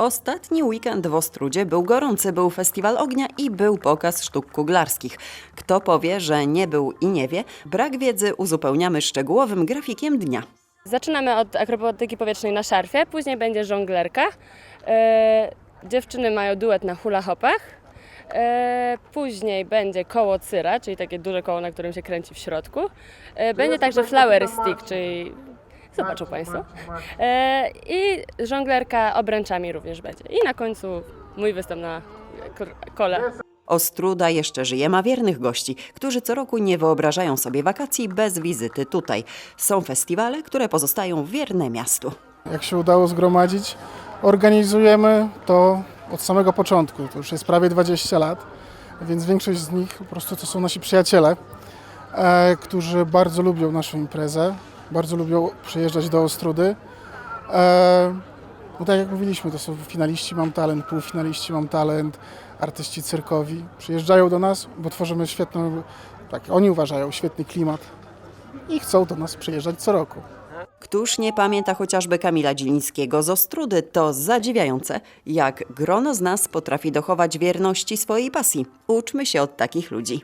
Ostatni weekend w Ostrudzie był gorący, był festiwal ognia i był pokaz sztuk kuglarskich. Kto powie, że nie był i nie wie, brak wiedzy uzupełniamy szczegółowym grafikiem dnia. Zaczynamy od akrobatyki powietrznej na szarfie, później będzie żonglerka. E, dziewczyny mają duet na hula hopach. E, później będzie koło cyra, czyli takie duże koło, na którym się kręci w środku. E, będzie także flower stick, czyli zobaczą Państwo. E, I żonglerka obręczami również będzie. I na końcu mój występ na kole. Ostruda jeszcze żyje, ma wiernych gości, którzy co roku nie wyobrażają sobie wakacji bez wizyty tutaj. Są festiwale, które pozostają wierne miastu. jak się udało zgromadzić. Organizujemy to od samego początku, to już jest prawie 20 lat, więc większość z nich po prostu to są nasi przyjaciele, e, którzy bardzo lubią naszą imprezę, bardzo lubią przyjeżdżać do Ostrudy. E, no tak jak mówiliśmy, to są finaliści Mam Talent, półfinaliści Mam Talent, artyści cyrkowi. Przyjeżdżają do nas, bo tworzymy świetną, tak oni uważają, świetny klimat i chcą do nas przyjeżdżać co roku. Któż nie pamięta chociażby Kamila Dzilińskiego z Ostrudy, to zadziwiające, jak grono z nas potrafi dochować wierności swojej pasji. Uczmy się od takich ludzi.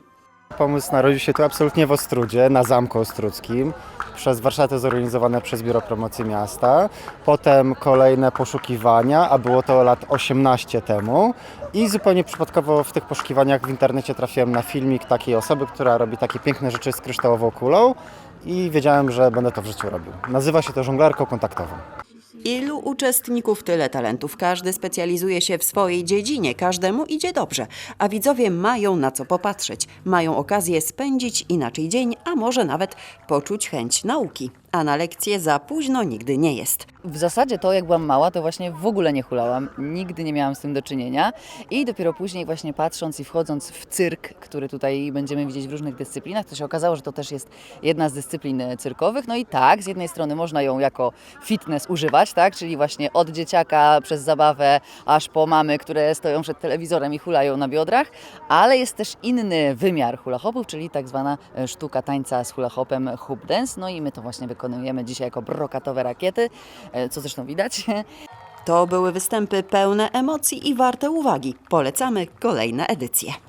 Pomysł narodził się tu absolutnie w Ostrudzie, na Zamku Ostrudzkim, przez warsztaty zorganizowane przez Biuro Promocji Miasta. Potem kolejne poszukiwania, a było to lat 18 temu. I zupełnie przypadkowo w tych poszukiwaniach w internecie trafiłem na filmik takiej osoby, która robi takie piękne rzeczy z kryształową kulą i wiedziałem, że będę to w życiu robił. Nazywa się to żonglerką kontaktową. Ilu uczestników, tyle talentów. Każdy specjalizuje się w swojej dziedzinie, każdemu idzie dobrze, a widzowie mają na co popatrzeć, mają okazję spędzić inaczej dzień, a może nawet poczuć chęć nauki. A na lekcje za późno nigdy nie jest. W zasadzie to, jak byłam mała, to właśnie w ogóle nie hulałam. Nigdy nie miałam z tym do czynienia. I dopiero później właśnie patrząc i wchodząc w cyrk, który tutaj będziemy widzieć w różnych dyscyplinach, to się okazało, że to też jest jedna z dyscyplin e, cyrkowych. No i tak, z jednej strony można ją jako fitness używać, tak? Czyli właśnie od dzieciaka przez zabawę, aż po mamy, które stoją przed telewizorem i hulają na biodrach, ale jest też inny wymiar hula hopów, czyli tak zwana e, sztuka tańca z hula hopem hoop dance. No i my to właśnie wykonujemy dzisiaj jako brokatowe rakiety, e, co zresztą widać. To były występy pełne emocji i warte uwagi. Polecamy kolejne edycje.